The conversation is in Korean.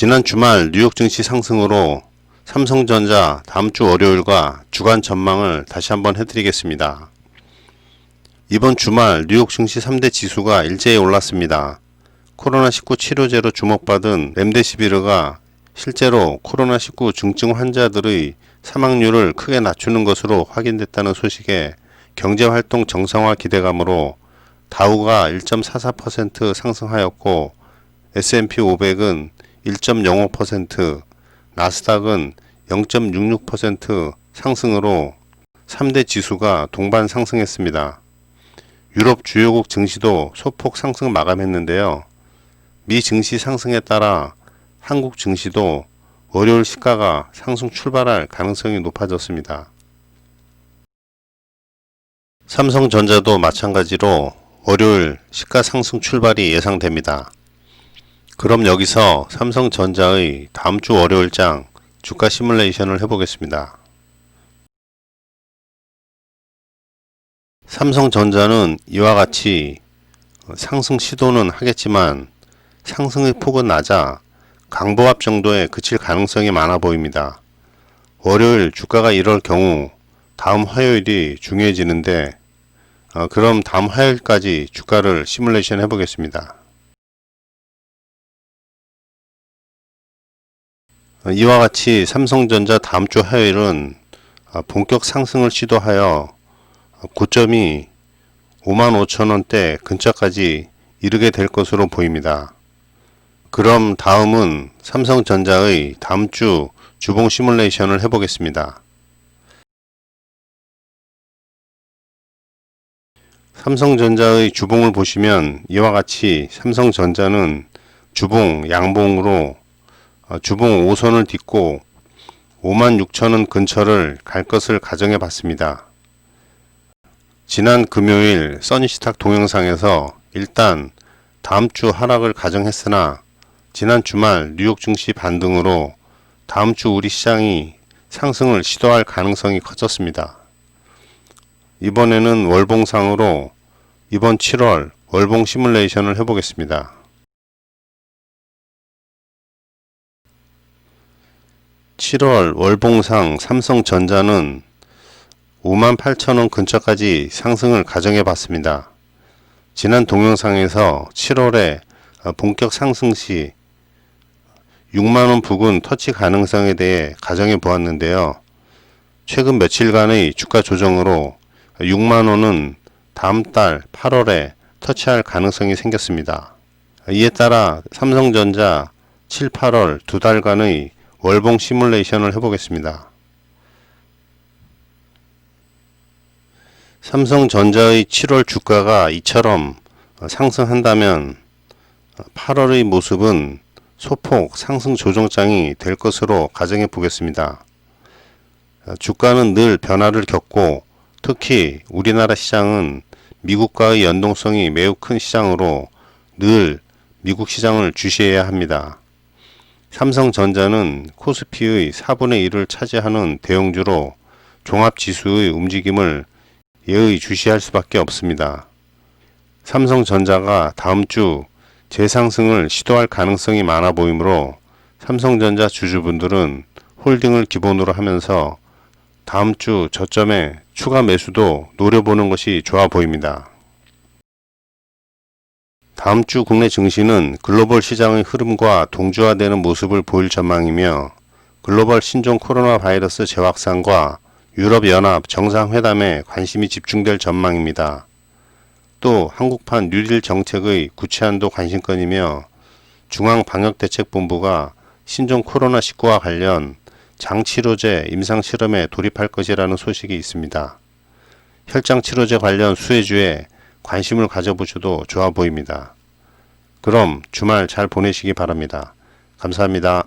지난 주말 뉴욕 증시 상승으로 삼성전자 다음 주 월요일과 주간 전망을 다시 한번 해드리겠습니다. 이번 주말 뉴욕 증시 3대 지수가 일제히 올랐습니다. 코로나19 치료제로 주목받은 렘데시비르가 실제로 코로나19 중증 환자들의 사망률을 크게 낮추는 것으로 확인됐다는 소식에 경제활동 정상화 기대감으로 다우가 1.44% 상승하였고 S&P 500은 1.05%, 나스닥은 0.66% 상승으로 3대 지수가 동반 상승했습니다. 유럽 주요국 증시도 소폭 상승 마감했는데요. 미 증시 상승에 따라 한국 증시도 월요일 시가가 상승 출발할 가능성이 높아졌습니다. 삼성전자도 마찬가지로 월요일 시가 상승 출발이 예상됩니다. 그럼 여기서 삼성전자의 다음 주 월요일장 주가 시뮬레이션을 해보겠습니다. 삼성전자는 이와 같이 상승 시도는 하겠지만 상승의 폭은 낮아 강보합 정도에 그칠 가능성이 많아 보입니다. 월요일 주가가 이럴 경우 다음 화요일이 중요해지는데 어, 그럼 다음 화요일까지 주가를 시뮬레이션 해보겠습니다. 이와 같이 삼성전자 다음 주 화요일은 어, 본격 상승을 시도하여 고점이 55,000원대 근처까지 이르게 될 것으로 보입니다. 그럼 다음은 삼성전자의 다음 주 주봉 시뮬레이션을 해보겠습니다. 삼성전자의 주봉을 보시면 이와 같이 삼성전자는 주봉 양봉으로 어, 주봉 5선을 딛고 56,000원 근처를 갈 것을 가정해 봤습니다. 지난 금요일 써니스탁 동영상에서 일단 다음 주 하락을 가정했으나 지난 주말 뉴욕 증시 반등으로 다음 주 우리 시장이 상승을 시도할 가능성이 커졌습니다. 이번에는 월봉상으로 이번 7월 월봉 시뮬레이션을 해보겠습니다. (7월) 월봉상 삼성전자는 58,000원 근처까지 상승을 가정해 봤습니다. 지난 동영상에서 7월에 본격 상승 시 6만원 부근 터치 가능성에 대해 가정해 보았는데요. 최근 며칠간의 주가 조정으로 6만원은 다음 달 8월에 터치할 가능성이 생겼습니다. 이에 따라 삼성전자 7, 8월 두 달간의 월봉 시뮬레이션을 해보겠습니다. 삼성전자의 7월 주가가 이처럼 상승한다면 8월의 모습은 소폭 상승 조정장이 될 것으로 가정해 보겠습니다. 주가는 늘 변화를 겪고 특히 우리나라 시장은 미국과의 연동성이 매우 큰 시장으로 늘 미국 시장을 주시해야 합니다. 삼성전자는 코스피의 4분의 1을 차지하는 대형주로 종합지수의 움직임을 예의 주시할 수밖에 없습니다. 삼성전자가 다음 주 재상승을 시도할 가능성이 많아 보이므로 삼성전자 주주분들은 홀딩을 기본으로 하면서 다음 주 저점에 추가 매수도 노려보는 것이 좋아 보입니다. 다음 주 국내 증시는 글로벌 시장의 흐름과 동조화되는 모습을 보일 전망이며 글로벌 신종 코로나 바이러스 재확산과 유럽연합 정상회담에 관심이 집중될 전망입니다. 또 한국판 뉴딜 정책의 구체안도 관심권이며 중앙방역대책본부가 신종 코로나19와 관련 장치료제 임상실험에 돌입할 것이라는 소식이 있습니다. 혈장치료제 관련 수혜주에 관심을 가져보셔도 좋아 보입니다. 그럼 주말 잘 보내시기 바랍니다. 감사합니다.